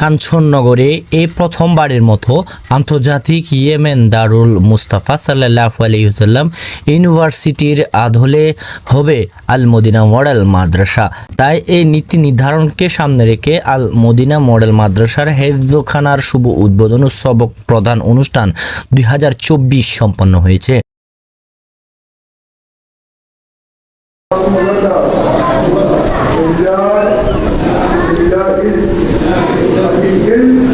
কাঞ্চননগরে এই প্রথমবারের মতো আন্তর্জাতিক ইয়েমেন দারুল মুস্তাফা সাল্লাহ আলহিহাল্লাম ইউনিভার্সিটির আধলে হবে আল মদিনা মডেল মাদ্রাসা। তাই এই নীতি নির্ধারণকে সামনে রেখে আল মদিনা মডেল মাদ্রাসার হেফজখানার শুভ উদ্বোধন উৎসব প্রধান অনুষ্ঠান দুই হাজার চব্বিশ সম্পন্ন হয়েছে। Yeah.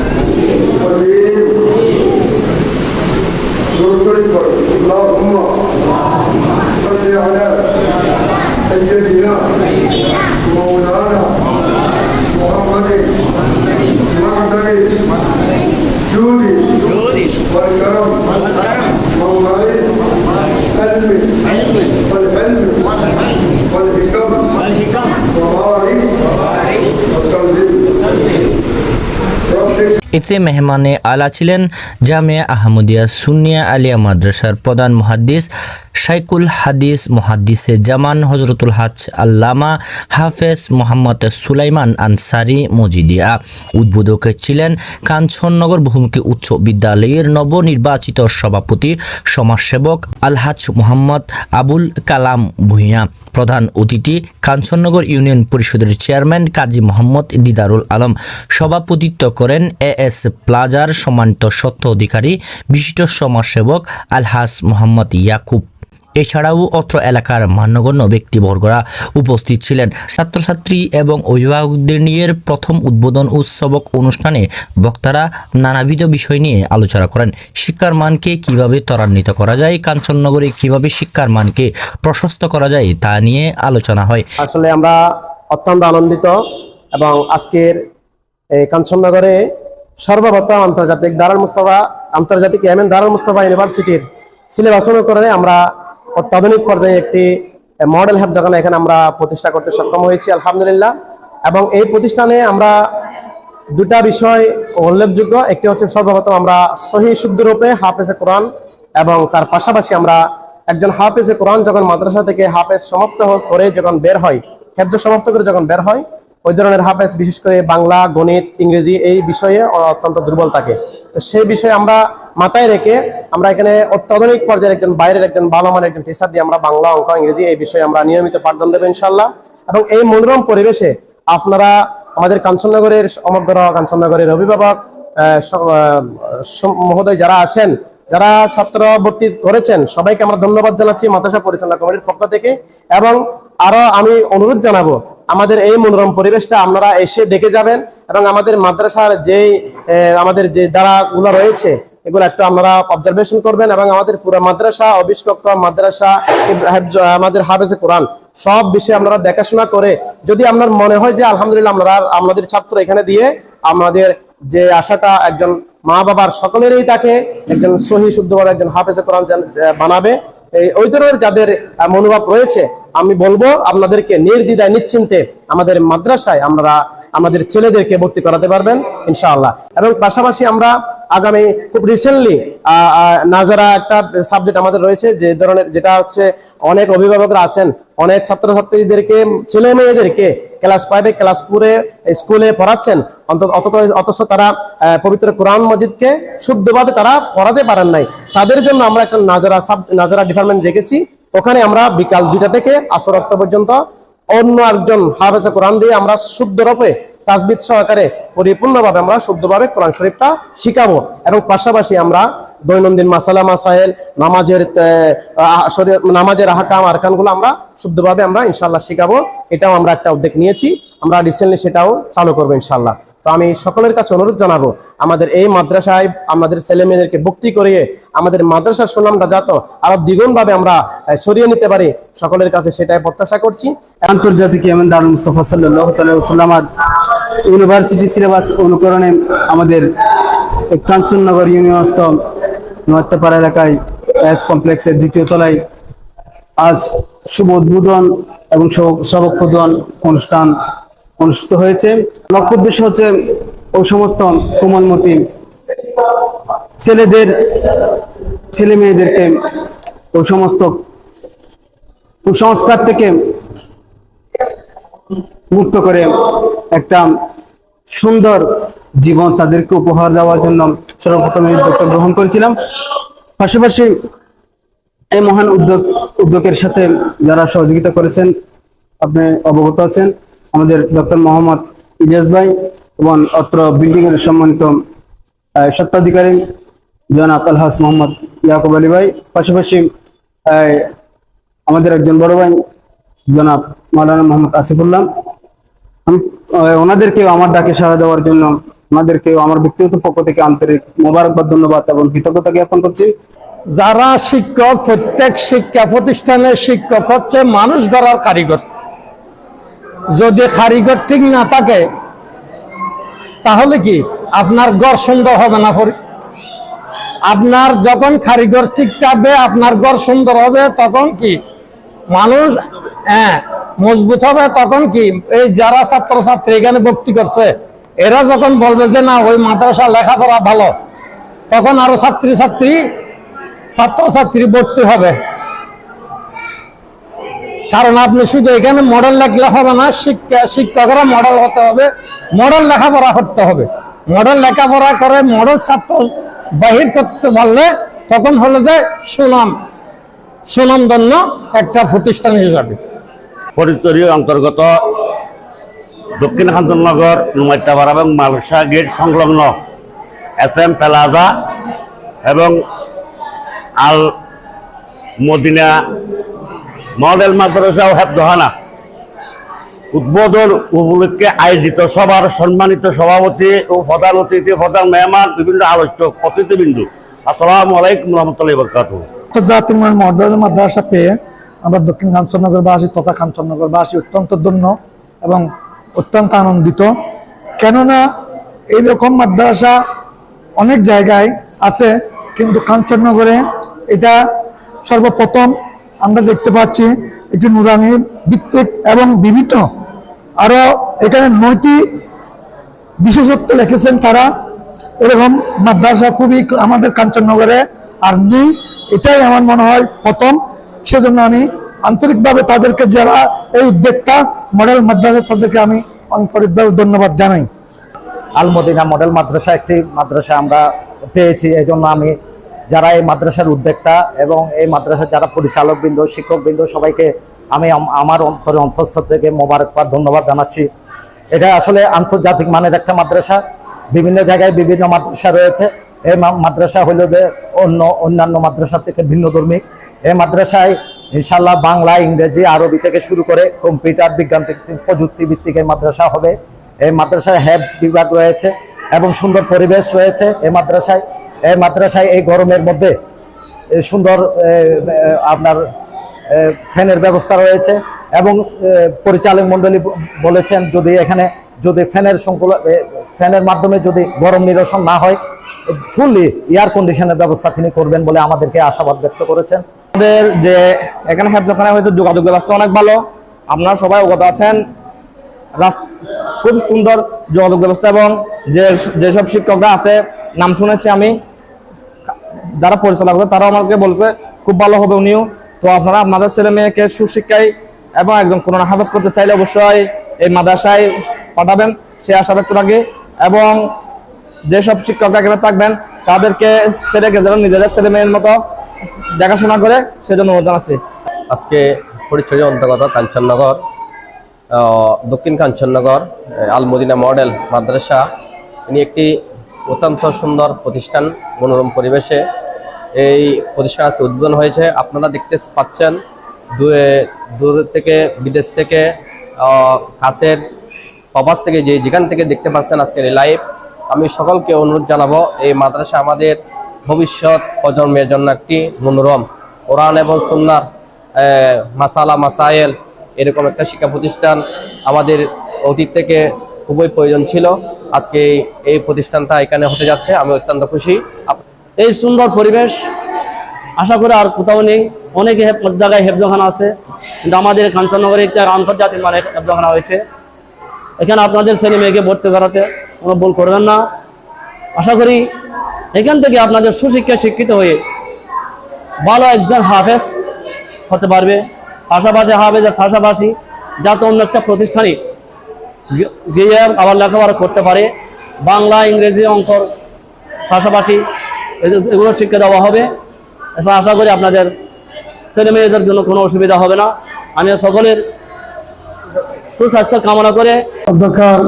এতে মেহমানে আলা ছিলেন জামিয়া আহমদিয়া সুনিয়া আলিয়া মাদ্রাসার প্রধান মহাদ্দিস শাইকুল হাদিস মুহাদ্দিসে জামান হজরতুল হাজ আল্লামা হাফেজ মোহাম্মদ সুলাইমান আনসারি মজিদিয়া। উদ্বোধক ছিলেন কাঞ্চননগর বহুমুখী উচ্চ বিদ্যালয়ের নবনির্বাচিত সভাপতি সমাজসেবক আলহাজ মোহাম্মদ আবুল কালাম ভূঁইয়া। প্রধান অতিথি কাঞ্চননগর ইউনিয়ন পরিষদের চেয়ারম্যান কাজী মোহাম্মদ দিদারুল আলম। সভাপতিত্ব করেন এ এস প্লাজার সম্মানিত সত্য অধিকারী, বিশিষ্ট সমাজসেবক আলহাস মোহাম্মদ ইয়াকুব। এছাড়াও অত্র এলাকার মান্যগণ্য ব্যক্তিবর্গরা উপস্থিত ছিলেন। ছাত্রছাত্রী এবং অভিভাবকদের নিয়ে প্রথম উদ্বোধন উৎসবক অনুষ্ঠানে বক্তারা নানাবিধ বিষয় নিয়ে আলোচনা করেন। শিক্ষার মানকে কীভাবে ত্বরান্বিত করা যায়, কাঞ্চননগরে কীভাবে শিক্ষার মানকে প্রশস্ত করা যায়, তা নিয়ে আলোচনা হয়। আসলে আমরা অত্যন্ত আনন্দিত এবং আজকের কাঞ্চননগরে সর্বপ্রথম আন্তর্জাতিক দারুল মুস্তফা, আন্তর্জাতিক এমএন দারুল মুস্তফা ইউনিভার্সিটির সিলেবাস অনুকরণে আমরা অত্যাধুনিক পর্যায়ে একটি মডেল হ্যাব যেখানে এখানে আমরা প্রতিষ্ঠা করতে সক্ষম হয়েছি, আলহামদুলিল্লাহ। এবং এই প্রতিষ্ঠানে আমরা দুটা বিষয় উল্লেখযোগ্য। একটি হচ্ছে সর্বপ্রথম আমরা সহি শুদ্ধ রূপে হাফেজে কোরআন এবং তার পাশাপাশি আমরা একজন হাফেজে কোরআন যখন মাদ্রাসা থেকে হাফেজ সমাপ্ত করে যখন বের হয় হেফজ সমাপ্ত করে যখন বের হয় ওই ধরনের হাফেজ, বিশেষ করে বাংলা, গণিত, ইংরেজি, এই বিষয়ে অত্যন্ত দুর্বল থাকে। তো সেই বিষয়ে আমরা মাথায় রেখে আমরা এখানে অত্যাধুনিক পর্যায়ের একজন, বাইরের একজন ভালো মানের একজন টিচার দিয়ে আমরা বাংলা, অঙ্ক, ইংরেজি এই বিষয়ে আমরা নিয়মিত পাঠদান দেবো ইনশাল্লাহ এবং এই মনোরম পরিবেশে আপনারা আমাদের কাঞ্চননগরের সমগ্র কাঞ্চননগরের অভিভাবক মহোদয় যারা আছেন, যারা ছাত্র ভর্তি করেছেন, সবাইকে আমরা ধন্যবাদ জানাচ্ছি মাদ্রাসা পরিচালনা কমিটির পক্ষ থেকে। এবং আরও আমি অনুরোধ জানাব আমাদের এই মনোরম পরিবেশটা আপনারা এসে দেখে যাবেন এবং আমাদের মাদ্রাসার যেই আমাদের যে দ্বারাগুলো রয়েছে, এগুলো একটু আপনারা অবজারভেশন করবেন এবং আমাদের পুরো মাদ্রাসা অবিষ্কক্ষ মাদ্রাসা আমাদের হাফেজে কোরআন, সব বিষয়ে আপনারা দেখাশোনা করে যদি আপনার মনে হয় যে আলহামদুলিল্লাহ আমরা আমাদের ছাত্র এখানে দিয়ে আমাদের যে আশাটা একজন মা বাবার সকলেরই তাকে একজন সহি শুদ্ধভাবে একজন হাফেজে কোরআন বানাবে, এই ওই ধরনের যাদের মনোভাব রয়েছে আমি বলব, আপনাদেরকে নির্দ্বিধায়, নিশ্চিন্তে আমাদের মাদ্রাসায় আমরা আমাদের ছেলেদেরকে ভর্তি করাতে পারবেন, ইনশাআল্লাহ। এবং পাশাপাশি আমরা আগামী খুব রিসেন্টলি নাজারা একটা সাবজেক্ট আমাদের রয়েছে, যে ধরনের যেটা হচ্ছে অনেক অভিভাবকরা আছেন, অনেক ছাত্রছাত্রীদেরকে, ছেলে মেয়েদেরকে ক্লাস ফাইভে ক্লাস ফোরে স্কুলে পড়াচ্ছেন অথচ তারা পবিত্র কোরআন মজিদকে শুদ্ধভাবে তারা পড়াতে পারেন নাই। তাদের জন্য আমরা একটা নাজারা সাব নাজারা ডিপার্টমেন্ট রেখেছি ওখানে আমরা বিকাল দুইটা থেকে আসর অক্ত পর্যন্ত অন্য একজন হাফেজে কোরআন দিয়ে আমরা শুদ্ধ রূপে তাজবিদ সহকারে পরিপূর্ণভাবে আমরা শুদ্ধভাবে কোরআন শরীফটা শিখাবো। এবং পাশাপাশি আমরা দৈনন্দিন মাসালা মাসাইল নামাজের নামাজের আহকাম, আরকানগুলো আমরা শুদ্ধভাবে আমরা ইনশাল্লাহ শিখাবো। এটাও আমরা একটা উদ্যোগ নিয়েছি। আমরা রিসেন্টলি সেটাও চালু করব ইনশাল্লাহ তো আমি সকলের কাছে অনুরোধ জানাব, আমাদের এই মাদ্রাসায় আমাদের ছেলে মেয়েদেরকে ভক্তি করিয়ে আমাদের মাদ্রাসার সুনামটা যাত আরও দ্বিগুণ ভাবে আমরা সরিয়ে নিতে পারি, সকলের কাছে সেটাই প্রত্যাশা করছি। আন্তর্জাতিক ইউনিভার্সিটি সিলেবাস অনুকরণে আমাদের কাঞ্চননগর ইউনিভার্সিট নোয়াত্তাপাড়া এলাকায় এস কমপ্লেক্সের দ্বিতীয় তলায় আজ শুভ উদ্বোধন এবং সব- সবকোধন অনুষ্ঠান অনুষ্ঠিত হয়েছে। লক্ষ্য উদ্দেশ্য হচ্ছে ওই সমস্ত কোমলমতি ছেলেদের, ছেলে মেয়েদেরকে ওই সমস্ত কুসংস্কার থেকে মুক্ত করে একটা সুন্দর জীবন তাদেরকে উপহার দেওয়ার জন্য সর্বপ্রথম এই উদ্যোগটা গ্রহণ করেছিলাম। পাশাপাশি এই মহান উদ্যোগ উদ্যোগের সাথে যারা সহযোগিতা করেছেন, আপনি অবগত আছেন। আমাদের ডক্টর মোহাম্মদ ইলিয়াস ভাই এবং অত্র বিল্ডিং এর সম্মানিত স্বত্বাধিকারী জনাব আলহাস মোহাম্মদ ইয়াকুব আলী ভাই। পাশাপাশি আমাদের একজন বড় ভাই জনাব মাওলানা মোহাম্মদ আসিফুল্লাহ। ওনাদেরকেও আমার ডাকে সাড়া দেওয়ার জন্য, ওনাদেরকেও আমার ব্যক্তিগত পক্ষ থেকে আন্তরিক মোবারকবাদ, ধন্যবাদ এবং কৃতজ্ঞতা জ্ঞাপন করছি। যারা শিক্ষক, প্রত্যেক শিক্ষা প্রতিষ্ঠানের শিক্ষক হচ্ছে মানুষ গড়ার কারিগর। যদি কারিগর ঠিক না থাকে, তাহলে কি আপনার গড় সুন্দর হবে না আপনার যখন কারিগর ঠিক থাকবে, আপনার গড় সুন্দর হবে, তখন কি মানুষ হ্যাঁ মজবুত হবে, তখন কি এই যারা ছাত্রছাত্রী এখানে ভর্তি করছে, এরা যখন বলবে যে না, ওই মাদ্রাসা লেখাপড়া ভালো, তখন আরও ছাত্রী ছাত্রী ছাত্রছাত্রী ভর্তি হবে। কারণ আপনি শুধু এখানে মডেল লেখলে হবে না, শিক্ষা শিক্ষকরা মডেল হতে হবে মডেল লেখাপড়া করতে হবে। মডেল লেখাপড়া করে মডেল ছাত্র বাহির করতে পারলে তখন হলো যে সুনাম, সুনামধন্য একটা প্রতিষ্ঠান হিসাবে। ফরিদচুরির অন্তর্গত দক্ষিণ নুমাইটাপাড়া এবং মালসা গেট সংলগ্ন এস এম প্লাজা এবং আল মদিনা মডেল মাদ্রাসা ও হেফজহানা উদ্বোধন উপলক্ষে আয়োজিত সভার সম্মানিত সভাপতি ও প্রধান অতিথি, প্রধান মেহমান, বিভিন্ন আলোচক অতিথিবিন্দু। আসসালামু আলাইকুম রহমতুল্লাহ বরকাতুহ। জাতির মান মডেল মাদ্রাসা পেয়ে আমরা দক্ষিণ কাঞ্চননগরবাসী তথা কাঞ্চননগরবাসী অত্যন্ত ধন্য এবং অত্যন্ত আনন্দিত। কেননা এইরকম মাদ্রাসা অনেক জায়গায় আছে, কিন্তু কাঞ্চননগরে এটা সর্বপ্রথম আমরা দেখতে পাচ্ছি একটি নুরানি ভিত্তিক এবং বিভিন্ন আরও এখানে নয়টি বিশেষত্ব লিখেছেন তারা। এরকম মাদ্রাসা খুবই আমাদের কাঞ্চননগরে আর নেই। এটাই আমার মনে হয় প্রথম। সেজন্য আমি আন্তরিকভাবে তাদেরকে যারা এই উদ্যোক্তা মডেল মাদ্রাসা, তাদেরকে আমি আন্তরিকভাবে ধন্যবাদ জানাই। আলমদিনা মডেল মাদ্রাসা একটি মাদ্রাসা আমরা পেয়েছি। এই আমি যারা এই মাদ্রাসার উদ্যোক্তা এবং এই মাদ্রাসার যারা পরিচালকবৃন্দ, শিক্ষকবৃন্দ, সবাইকে আমি আমার অন্তরে অন্তঃস্থ থেকে মোবারকবাদ ধন্যবাদ জানাচ্ছি। এটা আসলে আন্তর্জাতিক মানের একটা মাদ্রাসা। বিভিন্ন জায়গায় বিভিন্ন মাদ্রাসা রয়েছে। এই মাদ্রাসা হলো যে অন্য, অন্যান্য মাদ্রাসা থেকে ভিন্নধর্মী এই মাদ্রাসায় ইনশাল্লাহ বাংলা, ইংরেজি, আরবি থেকে শুরু করে কম্পিউটার, বিজ্ঞান প্রযুক্তি ভিত্তিক এই মাদ্রাসা হবে। এই মাদ্রাসায় হ্যাবস বিভাগ রয়েছে এবং সুন্দর পরিবেশ রয়েছে এই মাদ্রাসায়। এই মাদ্রাসায় এই গরমের মধ্যে সুন্দর আপনার ফ্যানের ব্যবস্থা রয়েছে এবং পরিচালক মণ্ডলী বলেছেন যদি এখানে যদি ফ্যানের সংকুল ফ্যানের মাধ্যমে যদি গরম নিরসন না হয়, ফুললি এয়ার কন্ডিশনের ব্যবস্থা তিনি করবেন বলে আমাদেরকে আশাবাদ ব্যক্ত করেছেন। আমাদের যে এখানে হেফজখানা হয়েছে, যোগাযোগ ব্যবস্থা অনেক ভালো। আপনারা সবাই অবগত আছেন। খুব সুন্দর যোগাযোগ ব্যবস্থা এবং যে, যেসব শিক্ষকরা আছে, নাম শুনেছি আমি। যারা পরিচালক আছে তারাও আমাকে বলছে, খুব ভালো হবে উনিও। তো আপনারা আপনাদের ছেলে মেয়েকে সুশিক্ষায় এবং একদম কোরআন হাফেজ করতে চাইলে অবশ্যই এই মাদ্রাসায় পাঠাবেন। সে আশা ব্যক্ত রাখি। এবং যেসব শিক্ষকরা এখানে থাকবেন, তাদেরকে ছেলেকে যেন নিজেদের ছেলে মেয়ের মতো দেখাশোনা করে, সেজন্য অনুরোধ জানাচ্ছি। আজকে পরিচয় অন্তর্গত কাঞ্চননগর দক্ষিণ কাঞ্চননগর আলমদিনা মডেল মাদ্রাসা। ইনি একটি অত্যন্ত সুন্দর প্রতিষ্ঠান, মনোরম পরিবেশে এই প্রতিষ্ঠান আজকে উদ্বোধন হয়েছে। আপনারা দেখতে পাচ্ছেন, দূরে- থেকে, বিদেশ থেকে কাছের প্রবাস থেকে যে যেখান থেকে দেখতে পাচ্ছেন আজকের এই লাইভ আমি সকলকে অনুরোধ জানাব, এই মাদ্রাসা আমাদের ভবিষ্যৎ প্রজন্মের জন্য একটি মনোরম কোরআন এবং সুন্নার মাসালা মাসাইল এরকম একটা শিক্ষা প্রতিষ্ঠান আমাদের অতীত থেকে খুবই প্রয়োজন ছিল। আজকে এই- প্রতিষ্ঠানটা এখানে হতে যাচ্ছে, আমি অত্যন্ত খুশি। এই সুন্দর পরিবেশ, আশা করি আর কোথাও নেই। অনেক জায়গায় হেফজখানা আছে, কিন্তু আমাদের কাঞ্চননগরে একটা আন্তর্জাতিক মানে হেফজখানা হয়েছে। এখানে আপনাদের ছেলে মেয়েকে ভর্তি করাতে কোনো ভুল করবেন না। আশা করি এখান থেকে আপনাদের সুশিক্ষা শিক্ষিত হয়ে ভালো একজন হাফেজ হতে পারবে। পাশাপাশি হাফেজের পাশাপাশি যাতে অন্য একটা প্রতিষ্ঠানে গিয়ে আবার লেখাপড়া করতে পারে। বাংলা, ইংরেজি অঙ্কর পাশাপাশি এগুলো শিক্ষা দেওয়া হবে। এসব আশা করি আপনাদের ছেলে মেয়েদের জন্য কোনো অসুবিধা হবে না। আমি সকলের সুস্বাস্থ্য কামনা করে অধ্যক্ষর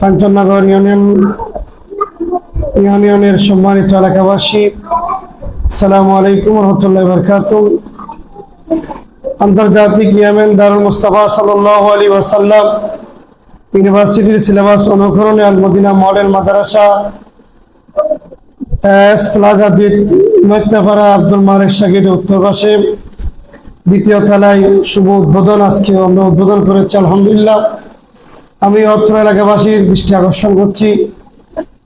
কাঞ্চননগর ইউনিয়ন, ইউনিয়নের সম্মানিত এলাকাবাসী সালামু আলাইকুম রহমতুল্লাহ বরকাত আন্তর্জাতিক ইয়ামেন দারুল মুস্তাফা সাল্লাহ আলী ইউনিভার্সিটির সিলেবাস অনুকরণে আল মদিনা মডেল মাদ্রাসা প্লাজা মৈত্যাপাড়া আব্দুল মালিক শাকির উত্তর পাশে দ্বিতীয় তলায় শুভ উদ্বোধন। আজকে আমরা উদ্বোধন করেছি, আলহামদুলিল্লাহ। আমি অত্র এলাকাবাসীর দৃষ্টি আকর্ষণ করছি।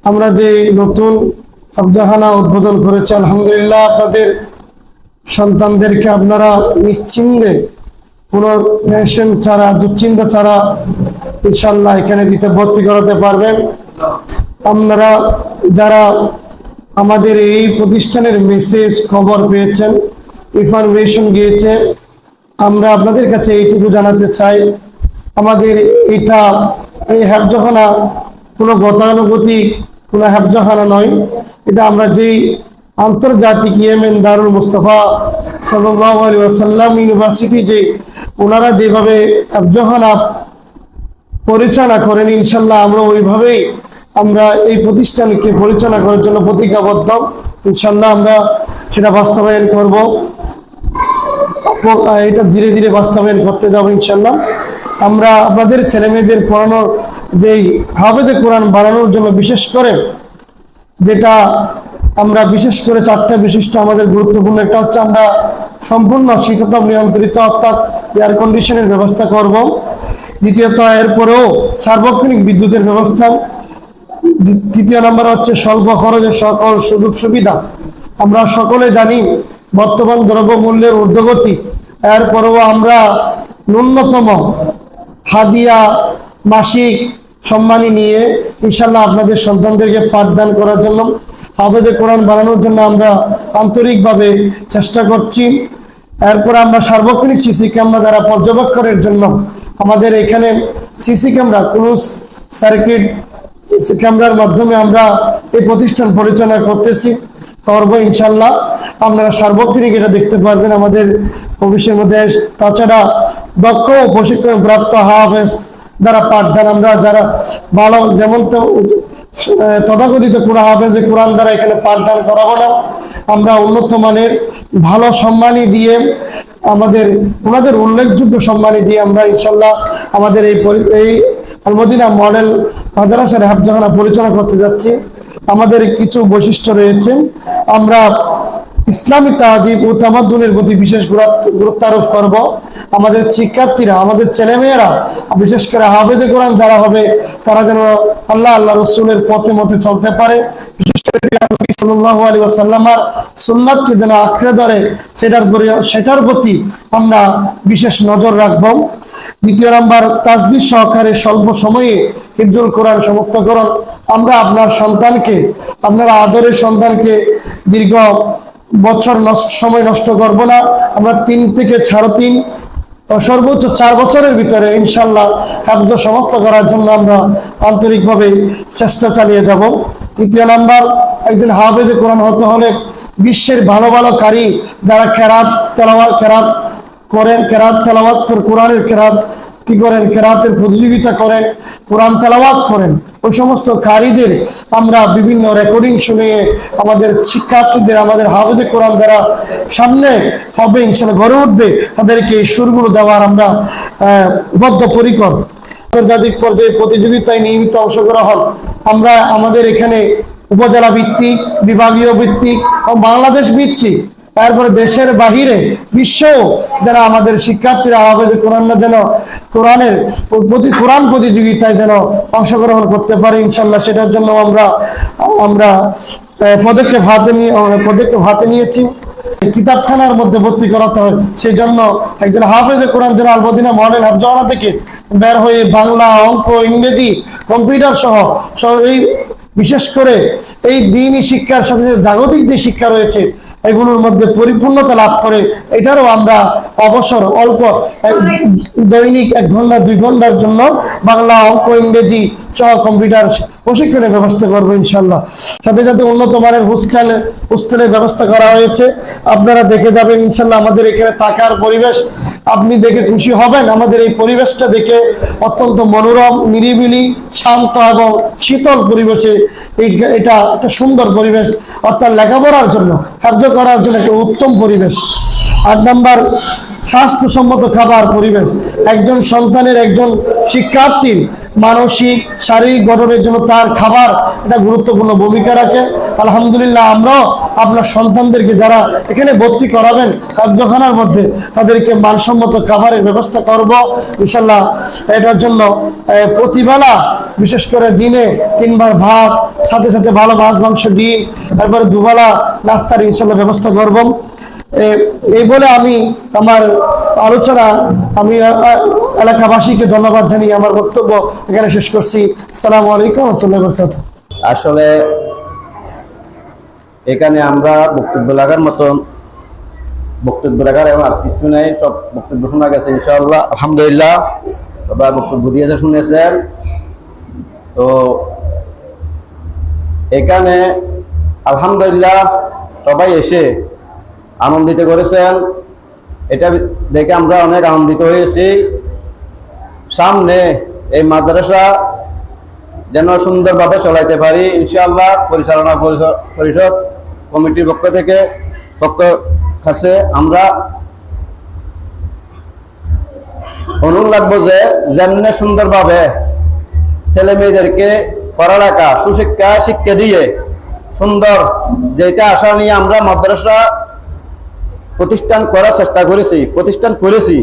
আমরা যে নতুন আবদাহানা উদ্বোধন করেছি, আলহামদুলিল্লাহ, আপনাদের সন্তানদেরকে আপনারা নিশ্চিন্তে কোনো টেনশন ছাড়া, দুশ্চিন্তা ছাড়া ইনশাল্লাহ এখানে দিতে, ভর্তি করাতে পারবেন। আপনারা যারা আমাদের এই প্রতিষ্ঠানের মেসেজ খবর পেয়েছেন ইনফরমেশন গিয়েছে। আমরা আপনাদের কাছে এইটুকু জানাতে চাই, আমাদের এটা, এই হ্যাবজখানা কোনো গতানুগতিক, কোনো হ্যাবজখানা নয়। এটা আমরা যেই আন্তর্জাতিক ইয়েমেন দারুল মুস্তফা সাল্লাহ আলী ইউনিভার্সিটি যে ওনারা যেভাবে হ্যাবজখানা পরিচালনা করেন, ইনশাল্লাহ আমরা ওইভাবেই আমরা এই প্রতিষ্ঠানকে পরিচালনা করার জন্য প্রতিজ্ঞাবদ্ধ। ইনশাল্লাহ আমরা সেটা বাস্তবায়ন করব। এটা ধীরে ধীরে বাস্তবায়ন করতে যাব ইনশাল্লাহ আমরা আপনাদের ছেলে মেয়েদের পড়ানোর যেই হাফেজে কোরআন বানানোর জন্য বিশেষ করে যেটা আমরা বিশেষ করে চারটা বিশিষ্ট আমাদের গুরুত্বপূর্ণ, একটা হচ্ছে আমরা সম্পূর্ণ শীততাপ নিয়ন্ত্রিত অর্থাৎ এয়ার কন্ডিশনের ব্যবস্থা করব। দ্বিতীয়ত এরপরেও সার্বক্ষণিক বিদ্যুতের ব্যবস্থা। তৃতীয় নম্বর হচ্ছে স্বল্প খরচে সকল সুযোগ সুবিধা। আমরা সকলে জানি বর্তমান দ্রব্যমূল্যের ঊর্ধ্বগতি। এরপরেও আমরা ন্যূনতম হাদিয়া মাসিক সম্মানী নিয়ে ইনশাল্লাহ আপনাদের সন্তানদেরকে পাঠদান করার জন্য, হাফেজে কোরআন বানানোর জন্য আমরা আন্তরিকভাবে চেষ্টা করছি। এরপর আমরা সার্বক্ষণিক সিসি ক্যামেরা দ্বারা পর্যবেক্ষণের জন্য আমাদের এখানে সিসি ক্যামেরা, ক্লোজ সার্কিট ক্যামেরার মাধ্যমে আমরা এই প্রতিষ্ঠান পরিচালনা করতেছি। করব ইনশাল্লাহ। আপনারা সার্বক্ষণিক এটা দেখতে পারবেন আমাদের অফিসের মধ্যে। তাছাড়া দক্ষ ও প্রশিক্ষণ প্রাপ্ত হাফেজ দ্বারা পাঠদান আমরা যারা ভালো যেমন তথাকথিত কোনো হাফেজে কোরআন দ্বারা এখানে পাঠদান করাবো না। আমরা উন্নত মানের ভালো সম্মানী দিয়ে আমাদের, ওনাদের উল্লেখযোগ্য সম্মানী দিয়ে আমরা ইনশাল্লাহ আমাদের এই এই আলমদিনা মডেল মাদ্রাসার হাফজাহানা পরিচালনা করতে যাচ্ছি। আমাদের কিছু বৈশিষ্ট্য রয়েছে। আমরা ইসলামী তাজিব ও তামাদ্দুনের প্রতি বিশেষ গুরুত্ব আরোপ করব। আমাদের শিক্ষার্থীরা, আমাদের ছেলেমেয়েরা, বিশেষ করে হাফেজে কোরআন যারা হবে, তারা যেন আল্লাহ আল্লাহ রসুলের পথে মতে চলতে পারে। বিশেষ করে আলাইহি সুন্নাতকে যেন আঁকড়ে ধরে, সেটার সেটার প্রতি আমরা বিশেষ নজর রাখব। দ্বিতীয় নাম্বার তাজবির সহকারে স্বল্প সময়ে হিফজুল কোরআন সমাপ্তকরণ আমরা আপনার সন্তানকে, আপনার আদরের সন্তানকে দীর্ঘ বছর নষ্ট, সময় নষ্ট করব না। আমরা তিন থেকে সাড়ে তিন সর্বোচ্চ চার বছরের ভিতরে ইনশাল্লাহ হাফজ সমাপ্ত করার জন্য আমরা আন্তরিকভাবে চেষ্টা চালিয়ে যাব। তৃতীয় নাম্বার একজন হাফেজে কোরআন হতে হলে বিশ্বের ভালো ভালো কারি যারা কেরাত তেলাওয়াত, কেরাত করেন, কেরাত তেলাওয়াত কোরআনের কেরাত কি করেন? কেরাতের প্রতিযোগিতা করেন, কোরআন তেলাওয়াত করেন। ওই সমস্ত কারীদের আমরা বিভিন্ন রেকর্ডিং শুনে আমাদের শিক্ষার্থীদের, আমাদের হাফেজে কোরআন দ্বারা সামনে হবে, ইনশাল্লাহ গড়ে উঠবে, তাদেরকে এই সুরগুলো দেওয়ার আমরা বদ্ধপরিকর। আন্তর্জাতিক পর্যায়ে প্রতিযোগিতায় নিয়মিত অংশগ্রহণ হন আমরা আমাদের এখানে উপজেলা ভিত্তিক, বিভাগীয় ভিত্তিক ও বাংলাদেশ ভিত্তিক তারপরে দেশের বাহিরে বিশ্ব যারা আমাদের শিক্ষার্থীরা আমাদের কোরআন যেন কোরআনের প্রতি কোরআন প্রতিযোগিতায় যেন অংশগ্রহণ করতে পারে ইনশাল্লাহ সেটার জন্য আমরা আমরা পদক্ষেপ হাতে নিয়ে পদক্ষেপ হাতে নিয়েছি। কিতাবখানার মধ্যে ভর্তি করাতে হয় সেই জন্য একজন হাফেজে কোরআন যেন আলবদিনা মডেল হাফজানা থেকে বের হয়ে বাংলা, অঙ্ক, ইংরেজি, কম্পিউটার সহ সহ এই, বিশেষ করে এই দিনই শিক্ষার সাথে সাথে জাগতিক যে শিক্ষা রয়েছে এগুলোর মধ্যে পরিপূর্ণতা লাভ করে, এটারও আমরা অবসর অল্প দৈনিক এক ঘণ্টা, দুই ঘণ্টার জন্য বাংলা অঙ্ক, ইংরেজি সহ কম্পিউটার প্রশিক্ষণের ব্যবস্থা করব ইনশাল্লাহ সাথে সাথে উন্নত মানের হোস্টেল হোস্টেলের ব্যবস্থা করা হয়েছে। আপনারা দেখে যাবেন ইনশাল্লাহ আমাদের এখানে থাকার পরিবেশ। আপনি দেখে খুশি হবেন, আমাদের এই পরিবেশটা দেখে অত্যন্ত মনোরম, নিরিবিলি, শান্ত এবং শীতল পরিবেশে। এটা একটা সুন্দর পরিবেশ, অর্থাৎ লেখাপড়ার জন্য। করার জন্য একটা উত্তম পরিবেশ। আট নাম্বার, স্বাস্থ্যসম্মত খাবার পরিবেশ। একজন সন্তানের একজন শিক্ষার্থীর মানসিক, শারীরিক গঠনের জন্য তার খাবার এটা গুরুত্বপূর্ণ ভূমিকা রাখে। আলহামদুলিল্লাহ, আমরাও আপনার সন্তানদেরকে যারা এখানে ভর্তি করাবেন কার্যখানার মধ্যে, তাদেরকে মানসম্মত খাবারের ব্যবস্থা করব। ইনশাল্লাহ এটার জন্য প্রতিবেলা বিশেষ করে দিনে তিনবার ভাত সাথে সাথে ভালো মাছ মাংস ডিম তারপরে দুবেলা নাস্তার ইনশাল্লাহ ব্যবস্থা করব। এ- এই বলে আমি আমার আলোচনা আমি এলাকাবাসীকে ধন্যবাদ জানিয়ে আমার বক্তব্য এখানে শেষ করছি। সালাম আলাইকুম রহমতুল্লাহ বরকাত আসলে এখানে আমরা বক্তব্য লাগার মতন বক্তব্য লাগার এবং আর কিছু নেই সব বক্তব্য শোনা গেছে ইনশাআল্লাহ। আলহামদুলিল্লাহ। সবাই বক্তব্য দিয়েছে শুনেছেন। এখানে আলহামদুলিল্লাহ সবাই এসে আনন্দিত করেছেন। এটা দেখে আমরা অনেক আনন্দিত হয়েছি। সামনে এই মাদ্রাসা যেন সুন্দরভাবে চলাইতে পারি, ইনশাআল্লাহ পরিচালনা পরিষদ পরিষদ কমিটির পক্ষ থেকে, পক্ষ কাছে আমরা অনুরোধ রাখব যে যেমনে সুন্দরভাবে ছেলে মেয়েদেরকে পড়ালেখা, সুশিক্ষা, শিক্ষা দিয়ে সুন্দর যেটা আশা নিয়ে আমরা মাদ্রাসা প্রতিষ্ঠান করার চেষ্টা করেছি, প্রতিষ্ঠান করেছি,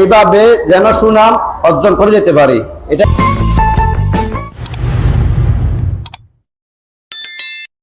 এইভাবে যেন সুনাম অর্জন করে যেতে পারি। এটা